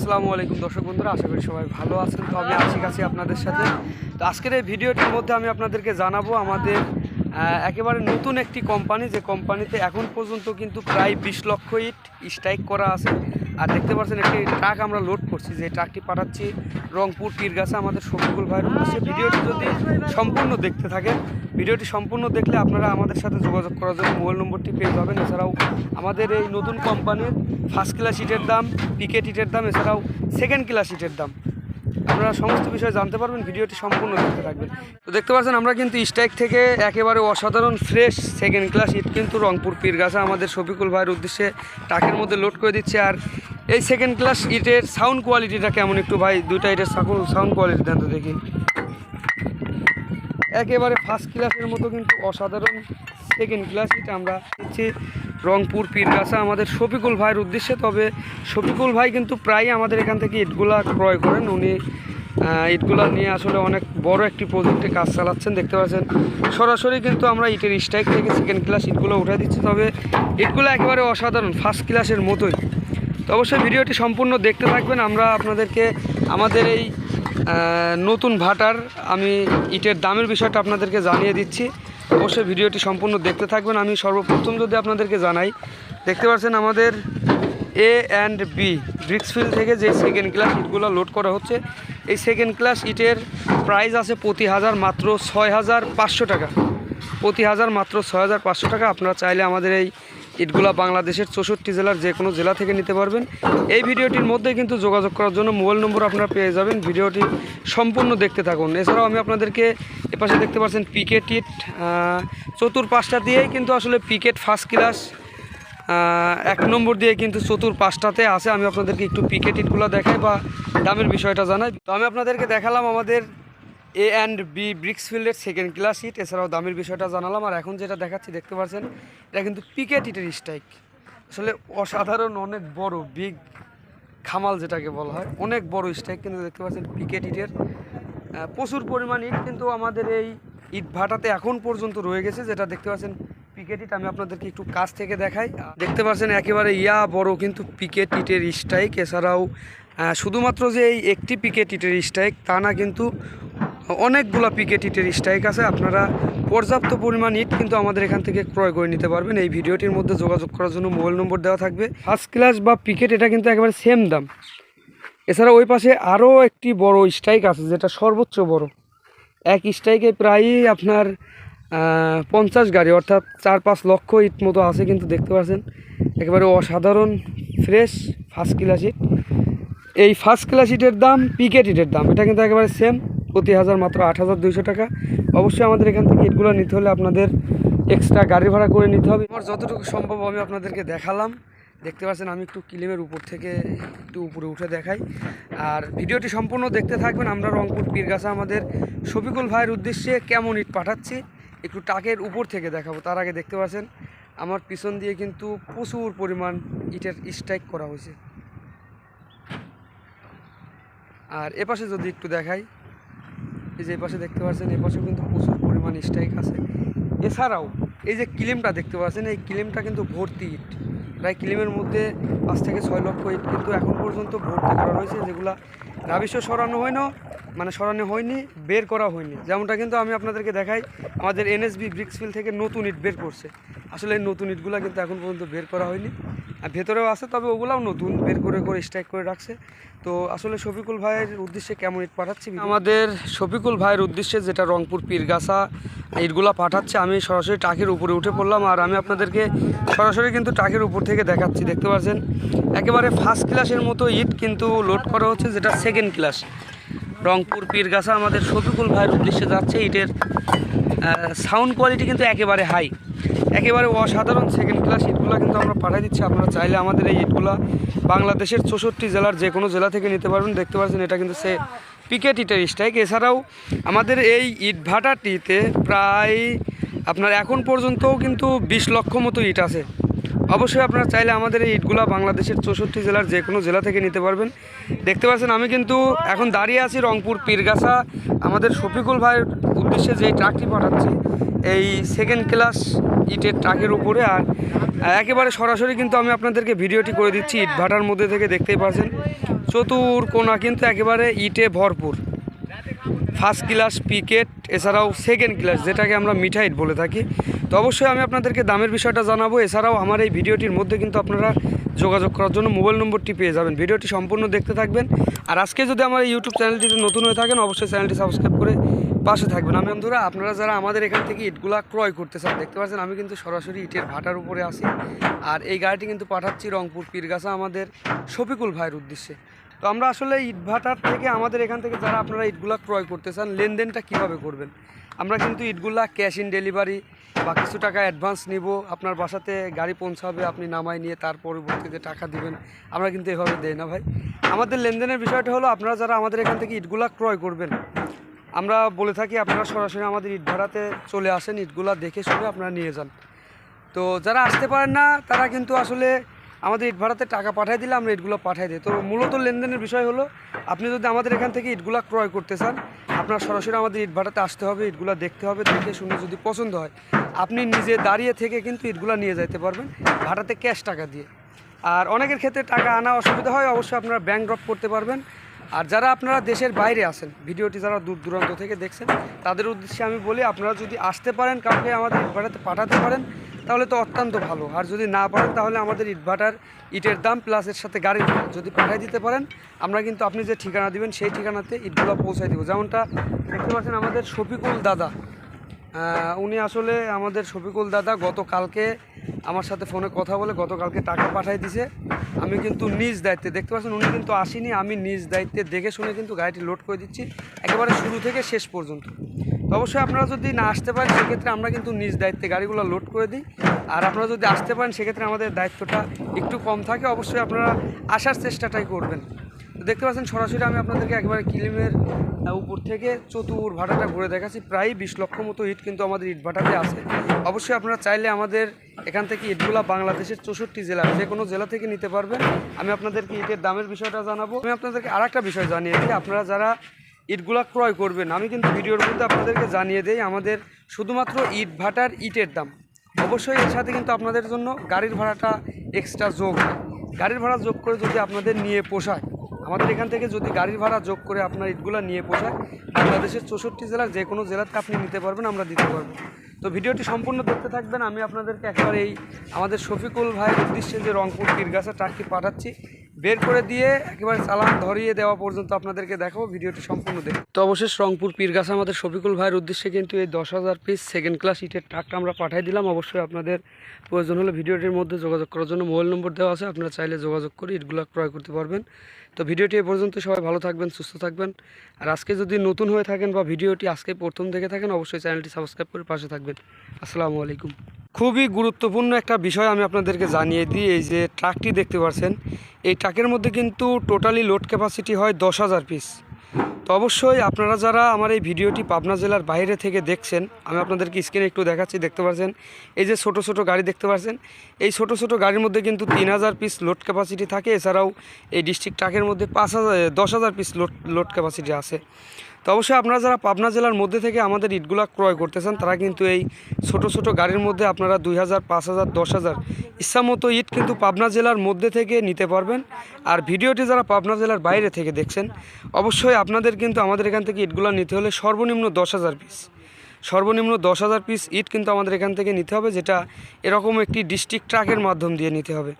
আসসালামু আলাইকুম দর্শক বন্ধুরা, আশা করি সবাই ভালো আছেন। তো আমি আছি কাছে আপনাদের সাথে। তো আজকের এই ভিডিওটির মধ্যে আমি আপনাদেরকে জানাব আমাদের একেবারে নতুন একটি কোম্পানি যে কোম্পানিতে এখন পর্যন্ত কিন্তু প্রায় বিশ লক্ষ ইট স্ট্রাইক করা আছে। আর দেখতে পাচ্ছেন, একটি ট্রাক আমরা লোড করছি, যে ট্রাকটি পাঠাচ্ছি রংপুর তীরগাছা আমাদের শফিকুল ভাইয়ের উদ্দেশ্যে। ভিডিওটি যদি সম্পূর্ণ দেখতে থাকেন, ভিডিওটি সম্পূর্ণ দেখলে আপনারা আমাদের সাথে যোগাযোগ করার জন্য মোবাইল নম্বরটি পেয়ে যাবেন। এছাড়াও আমাদের এই নতুন কোম্পানির ফার্স্ট ক্লাস ইটের দাম পিকেট ইটের দাম, এছাড়াও সেকেন্ড ক্লাস ইটের দাম। আপনারা সমস্ত বিষয়ে জানতে পারবেন, ভিডিওটি সম্পূর্ণ দেখতে থাকবেন। তো দেখতে পাচ্ছেন, আমরা কিন্তু স্ট্রাইক থেকে একেবারে অসাধারণ ফ্রেশ সেকেন্ড ক্লাস ইট কিন্তু রংপুর পীরগাছা, আমাদের শফিকুল ভাইয়ের উদ্দেশ্যে টাকের মধ্যে লোড করে দিচ্ছে। আর এই সেকেন্ড ক্লাস ইটের সাউন্ড কোয়ালিটিটা কেমন একটু ভাই? দুইটা ইটের সাউন্ড কোয়ালিটি দেন তো দেখি। একেবারে ফার্স্ট ক্লাসের মতো কিন্তু অসাধারণ সেকেন্ড ক্লাস এটা আমরা দিচ্ছি রংপুর, পীরগাছা, আমাদের শফিকুল ভাইয়ের উদ্দেশ্যে। তবে শফিকুল ভাই কিন্তু প্রায় আমাদের এখান থেকে ইটগুলা ক্রয় করেন। উনি ইটগুলা নিয়ে আসলে অনেক বড় একটি প্রজেক্টে কাজ চালাচ্ছেন, দেখতে পাচ্ছেন। সরাসরি কিন্তু আমরা ইটের স্ট্রাইক থেকে সেকেন্ড ক্লাস ইটগুলো উঠে দিচ্ছি। তবে ইটগুলো একেবারে অসাধারণ ফার্স্ট ক্লাসের মতোই। তো অবশ্যই ভিডিওটি সম্পূর্ণ দেখতে থাকবেন। আমরা আপনাদেরকে আমাদের এই নতুন ভাটার আমি ইটের দামের বিষয়টা আপনাদেরকে জানিয়ে দিচ্ছি। অবশ্যই ভিডিওটি সম্পূর্ণ দেখতে থাকবেন। আমি সর্বপ্রথম যদি আপনাদেরকে জানাই, দেখতে পাচ্ছেন আমাদের এ অ্যান্ড বি ব্রিক্সফিল্ড থেকে যে সেকেন্ড ক্লাস ইটগুলো লোড করা হচ্ছে, এই সেকেন্ড ক্লাস ইটের প্রাইস আছে প্রতি হাজার মাত্র ছয় হাজার পাঁচশো টাকা। প্রতি হাজার মাত্র ছয় হাজার পাঁচশো টাকা। আপনারা চাইলে আমাদের এই ইটগুলা বাংলাদেশের চৌষট্টি জেলার যে কোনো জেলা থেকে নিতে পারবেন। এই ভিডিওটির মধ্যে কিন্তু যোগাযোগ করার জন্য মোবাইল নম্বর আপনারা পেয়ে যাবেন। ভিডিওটি সম্পূর্ণ দেখতে থাকুন। এছাড়াও আমি আপনাদেরকে এপাশে দেখতে পাচ্ছেন পিকেট ইট চতুর পাঁচটা দিয়েই কিন্তু আসলে পিকেট ফার্স্ট ক্লাস এক নম্বর দিয়ে কিন্তু চতুর পাঁচটাতে আছে। আমি আপনাদেরকে একটু পিকেট ইটগুলো দেখাই বা দামের বিষয়টা জানাই। তো আমি আপনাদেরকে দেখালাম আমাদের এ অ্যান্ড বি ব্রিক্সফিল্ডের সেকেন্ড ক্লাস ইট এছাড়াও দামের বিষয়টা জানালাম আর এখন যেটা দেখাচ্ছি দেখতে পাচ্ছেন এটা কিন্তু পিকেট ইটের স্ট্রাইক আসলে অসাধারণ অনেক বড় বিগ খামাল যেটাকে বলা হয় অনেক বড় স্ট্রাইক কিন্তু দেখতে পাচ্ছেন পিকেট আহ, প্রচুর পরিমাণ ইট কিন্তু আমাদের এই ইট ভাটাতে এখন পর্যন্ত রয়ে গেছে যেটা দেখতে পাচ্ছেন পিকেট ইট আমি আপনাদেরকে একটু কাছ থেকে দেখাই। দেখতে পাচ্ছেন একেবারে ইয়া বড় কিন্তু পিকেট ইটের স্ট্রাইক এছাড়াও শুধুমাত্র যে এই একটি পিকেট ইটের স্ট্রাইক তা না কিন্তু অনেকগুলো পিকেট ইটের স্ট্রাইক আছে, আপনারা পর্যাপ্ত পরিমাণ ইট কিন্তু আমাদের এখান থেকে ক্রয় করে নিতে পারবেন। এই ভিডিওটির মধ্যে যোগাযোগ করার জন্য মোবাইল নম্বর দেওয়া থাকবে। ফার্স্ট ক্লাস বা পিকেট এটা কিন্তু একেবারে সেম দাম। এছাড়া ওই পাশে আরও একটি বড় স্ট্রাইক আছে, যেটা সর্বোচ্চ বড়। এক স্ট্রাইকে প্রায়ই আপনার পঞ্চাশ গাড়ি, অর্থাৎ চার পাঁচ লক্ষ ইট মতো আছে কিন্তু দেখতে পাচ্ছেন। একেবারে অসাধারণ ফ্রেশ ফার্স্ট ক্লাস ইট এই ফার্স্ট ক্লাস ইটের দাম পিকেট ইটের দাম, এটা কিন্তু একেবারে সেম প্রতি হাজার মাত্র আট হাজার দুইশো টাকা। অবশ্যই আমাদের এখান থেকে ইটগুলো নিতে হলে আপনাদের এক্সট্রা গাড়ি ভাড়া করে নিতে হবে। আমার যতটুকু সম্ভব আমি আপনাদেরকে দেখালাম। দেখতে পাচ্ছেন, আমি একটু কিলিমের উপর থেকে একটু উপরে উঠে দেখাই। আর ভিডিওটি সম্পূর্ণ দেখতে থাকবেন। আমরা রংপুর, পীরগাছা আমাদের শফিকুল ভাইয়ের উদ্দেশ্যে কেমন ইট পাঠাচ্ছি, একটু টাকের উপর থেকে দেখাবো। তার আগে দেখতে পাচ্ছেন, আমার পিছন দিয়ে কিন্তু প্রচুর পরিমাণ ইটের স্ট্রাইক করা হয়েছে। আর এপাশে যদি একটু দেখাই এই যে এপাশে দেখতে পাচ্ছেন এপাশেও কিন্তু প্রচুর পরিমাণ স্ট্রাইক আছে। এছাড়াও এই যে কিলিমটা দেখতে পাচ্ছেন, এই কিলিমটা কিন্তু ভর্তি ইট। প্রায় কিলিমের মধ্যে পাঁচ থেকে ছয় লক্ষ ইট কিন্তু এখন পর্যন্ত ভর্তি করা রয়েছে, যেগুলা রাবিশ্ব সরানো হয় না মানে সরানো হয়নি, বের করা হয়নি। যেমনটা কিন্তু আমি আপনাদেরকে দেখাই, আমাদের এনএসবি ব্রিক্সফিল থেকে নতুন ইট বের করছে। আসলে এই নতুন ইটগুলো কিন্তু এখন পর্যন্ত বের করা হয়নি। আর ভেতরেও আছে, তবে ওগুলাও নতুন, বের করে করে স্ট্রাইক করে রাখছে। তো আসলে শফিকুল ভাইয়ের উদ্দেশ্যে কেমন ইট পাঠাচ্ছি আমাদের শফিকুল ভাইয়ের উদ্দেশ্যে যেটা রংপুর, পীরগাছা ইটগুলা পাঠাচ্ছে, আমি সরাসরি টাকের উপরে উঠে পড়লাম, আর আমি আপনাদেরকে সরাসরি কিন্তু টাকের উপর থেকে দেখাচ্ছি, দেখতে পাচ্ছেন একেবারে ফার্স্ট ক্লাসের মতো ইট কিন্তু লোড করা হচ্ছে, যেটা সেকেন্ড ক্লাস রংপুর, পীরগাছা আমাদের শফিকুল ভাইয়ের উদ্দেশ্যে যাচ্ছে ইটের সাউন্ড কোয়ালিটি কিন্তু একেবারে হাই একেবারে অসাধারণ সেকেন্ড ক্লাস ইটগুলো কিন্তু আমরা পাঠিয়ে দিচ্ছি। আপনারা চাইলে আমাদের এই ইটগুলো বাংলাদেশের চৌষট্টি জেলার যে কোনো জেলা থেকে নিতে পারবেন। দেখতে পাচ্ছেন, এটা কিন্তু সে পিকেট ইটের স্ট্রাইক এছাড়াও আমাদের এই ইট ভাটাটিতে প্রায় আপনার এখন পর্যন্তও কিন্তু বিশ লক্ষ মতো ইট আছে। অবশ্যই আপনারা চাইলে আমাদের এই ইটগুলা বাংলাদেশের চৌষট্টি জেলার যে কোনো জেলা থেকে নিতে পারবেন। দেখতে পাচ্ছেন, আমি কিন্তু এখন দাঁড়িয়ে আছি রংপুর পীরগাছা। আমাদের শফিকুল ভাইয়ের উদ্দেশ্যে যে ট্রাকটি পাঠাচ্ছি, এই সেকেন্ড ক্লাস ইটের ট্রাকের উপরে। আর একেবারে সরাসরি কিন্তু আমি আপনাদেরকে ভিডিওটি করে দিচ্ছি ইট ভাটার মধ্যে থেকে দেখতেই পাচ্ছেন। চতুর কোনা কিন্তু একেবারে ইটে ভরপুর। ফার্স্ট ক্লাস পিকেট, এছাড়াও সেকেন্ড ক্লাস, যেটাকে আমরা মিঠা ইট বলে থাকি। তো অবশ্যই আমি আপনাদেরকে দামের বিষয়টা জানাব। এছাড়াও আমার এই ভিডিওটির মধ্যে কিন্তু আপনারা যোগাযোগ করার জন্য মোবাইল নম্বরটি পেয়ে যাবেন। ভিডিওটি সম্পূর্ণ দেখতে থাকবেন। আর আজকে যদি আমার ইউটিউব চ্যানেলটিতে নতুন হয়ে থাকেন, অবশ্যই চ্যানেলটি সাবস্ক্রাইব করে পাশে থাকবেন। আমি বন্ধুরা, আপনারা যারা আমাদের এখান থেকে ইটগুলা ক্রয় করতে চান, দেখতে পাচ্ছেন আমি কিন্তু সরাসরি ইটের ভাটার উপরে আসি আর এই গাড়িটি কিন্তু পাঠাচ্ছি রংপুর পীরগাছা আমাদের শফিকুল ভাইয়ের উদ্দেশ্যে। তো আমরা আসলে ইট ভাটার থেকে আমাদের এখান থেকে যারা আপনারা ইটগুলা ক্রয় করতে চান, লেনদেনটা কীভাবে করবেন? আমরা কিন্তু ইটগুলা ক্যাশ ইন ডেলিভারি বা কিছু টাকা অ্যাডভান্স নিব, আপনার বাসাতে গাড়ি পৌঁছাবে, আপনি নামাই নিয়ে তার পরবর্তীতে টাকা দিবেন, আমরা কিন্তু এভাবে দেই না ভাই। আমাদের লেনদেনের বিষয়টা হলো, আপনারা যারা আমাদের এখান থেকে ইটগুলা ক্রয় করবেন, আমরা বলে থাকি আপনারা সরাসরি আমাদের ইট ভাড়াতে চলে আসেন, ইটগুলা দেখে শুনে আপনারা নিয়ে যান। তো যারা আসতে পারেন না, তারা কিন্তু আসলে আমাদের ইট ভাড়াতে টাকা পাঠিয়ে দিলে আমরা ইটগুলো পাঠিয়ে দিই। তো মূলত লেনদেনের বিষয় হলো, আপনি যদি আমাদের এখান থেকে ইটগুলা ক্রয় করতে চান, আপনার সরাসরি আমাদের ইট ভাড়াতে আসতে হবে, ইটগুলা দেখতে হবে, দেখে শুনে যদি পছন্দ হয়, আপনি নিজে দাঁড়িয়ে থেকে কিন্তু ইটগুলা নিয়ে যাইতে পারবেন, ভাড়াতে ক্যাশ টাকা দিয়ে। আর অনেকের ক্ষেত্রে টাকা আনা অসুবিধা হয়, অবশ্যই আপনারা ব্যাংক ড্রপ করতে পারবেন। আর যারা আপনারা দেশের বাইরে আছেন, ভিডিওটি যারা দূর দূরান্ত থেকে দেখছেন, তাদের উদ্দেশ্যে আমি বলি, আপনারা যদি আসতে পারেন, কাউকে আমাদের ইট ভাড়াতে পাঠাতে পারেন তাহলে তো অত্যন্ত ভালো। আর যদি না পারেন তাহলে আমাদের ইটভাটার ইটের দাম প্লাস এর সাথে গাড়ির যদি পাঠিয়ে দিতে পারেন, আমরা কিন্তু আপনি যে ঠিকানা দিবেন সেই ঠিকানাতে ইটগুলো পৌঁছাই দেবো। যেমনটা দেখতে পাচ্ছেন আমাদের শফিকুল দাদা। উনি আসলে আমাদের শফিকুল দাদা গতকালকে আমার সাথে ফোনে কথা বলে গতকালকে টাকা পাঠাই দিছে। আমি কিন্তু নিজ দায়িত্বে, দেখতে পাচ্ছেন উনি কিন্তু আসেনি, আমি নিজ দায়িত্বে দেখে শুনে কিন্তু গাড়িটি লোড করে দিচ্ছি। একেবারে শুরু থেকে শেষ পর্যন্ত। অবশ্যই আপনারা যদি না আসতে পারেন, সেক্ষেত্রে আমরা কিন্তু নিজ দায়িত্বে গাড়িগুলো লোড করে দিই। আর আপনারা যদি আসতে পারেন, সেক্ষেত্রে আমাদের দায়িত্বটা একটু কম থাকে। অবশ্যই আপনারা আসার চেষ্টাটাই করবেন। দেখতে পাচ্ছেন, সরাসরি আমি আপনাদেরকে একবারে কিলিমের উপর থেকে চতুর ভাটাটা ঘুরে দেখাচ্ছি। প্রায় বিশ লক্ষ মতো ইট কিন্তু আমাদের ইট ভাটাতে আছে। অবশ্যই আপনারা চাইলে আমাদের এখান থেকে ইটগুলা বাংলাদেশের চৌষট্টি জেলা যে কোনো জেলা থেকে নিতে পারবেন। আমি আপনাদেরকে ইটের দামের বিষয়টা জানাব। আমি আপনাদেরকে আর বিষয় জানিয়ে দিই। আপনারা যারা ইটগুলা ক্রয় করবেন। আমি কিন্তু ভিডিওর মধ্যে আপনাদেরকে জানিয়ে দেই, আমাদের শুধুমাত্র ইট ভাটার ইটের দাম। অবশ্যই এর সাথে কিন্তু আপনাদের জন্য গাড়ির ভাড়াটা এক্সট্রা যোগ হয়। গাড়ির ভাড়া যোগ করে যদি আপনাদের নিয়ে পোষায়, আমাদের এখান থেকে যদি গাড়ির ভাড়া যোগ করে আপনার ইটগুলো নিয়ে পোষায়, বাংলাদেশের চৌষট্টি জেলার যে কোনো জেলাতে আপনি নিতে পারবেন, আমরা দিতে পারব। তো ভিডিওটি সম্পূর্ণ দেখতে থাকবেন। আমি আপনাদেরকে একবার এই আমাদের শফিকুল ভাইয়ের উদ্দেশ্যে যে রংপুর পীরগাছা ট্রাকটি পাঠাচ্ছি বের করে দিয়ে একেবারে চালান ধরিয়ে দেওয়া পর্যন্ত আপনাদেরকে দেখাবো, ভিডিওটি সম্পূর্ণ দেখে তো অবশেষ রংপুর পীরগাছা আমাদের শফিকুল ভাইয়ের উদ্দেশ্যে কিন্তু এই দশ হাজার পিস সেকেন্ড ক্লাস ইটের ট্রাকটা আমরা পাঠিয়ে দিলাম। অবশ্যই আপনাদের প্রয়োজন হলে ভিডিওটির মধ্যে যোগাযোগ করার জন্য মোবাইল নম্বর দেওয়া আছে। আপনারা চাইলে যোগাযোগ করে ইটগুলো ক্রয় করতে পারবেন। তো ভিডিওটি এ পর্যন্ত সবাই ভালো থাকবেন, সুস্থ থাকবেন। আর আজকে যদি নতুন হয়ে থাকেন বা ভিডিওটি আজকে প্রথম দেখে থাকেন, অবশ্যই চ্যানেলটি সাবস্ক্রাইব করে পাশে থাকবেন। আসসালামু আলাইকুম। খুবই গুরুত্বপূর্ণ একটা বিষয় আমি আপনাদেরকে জানিয়ে দিই, এই যে ট্রাকটি দেখতে পাচ্ছেন এই ট্রাকের মধ্যে কিন্তু টোটালি লোড ক্যাপাসিটি হয় দশ হাজার পিস তো অবশ্যই আপনারা যারা আমার এই ভিডিওটি পাবনা জেলার বাইরে থেকে দেখছেন, আমি আপনাদেরকে স্ক্রিনে একটু দেখাচ্ছি, দেখতে পাচ্ছেন এই যে ছোট ছোট গাড়ি দেখতে পাচ্ছেন এই ছোট ছোট গাড়ির মধ্যে কিন্তু তিন হাজার পিস লোড ক্যাপাসিটি থাকে, এছাড়াও এই ডিস্ট্রিক্ট ট্রাকের মধ্যে পাঁচ হাজার, দশ হাজার পিস লোড লোড ক্যাপাসিটি আছে। তো অবশ্যই আপনারা যারা পাবনা জেলার মধ্যে থেকে আমাদের ইটগুলা ক্রয় করতেছেন, তারা কিন্তু এই ছোট ছোট গাড়ির মধ্যে আপনারা দুই হাজার, পাঁচ হাজার, দশ হাজার ইচ্ছা মতো ইট কিন্তু পাবনা জেলার মধ্যে থেকে নিতে পারবেন। আর ভিডিওটি যারা পাবনা জেলার বাইরে থেকে দেখছেন, অবশ্যই আপনাদের কিন্তু আমাদের এখান থেকে ইটগুলা নিতে হলে সর্বনিম্ন দশ হাজার পিস সর্বনিম্ন দশ হাজার পিস ইট কিন্তু আমাদের এখান থেকে নিতে হবে, যেটা এরকম একটি ডিস্ট্রিক্ট ট্রাকের মাধ্যম দিয়ে নিতে হবে।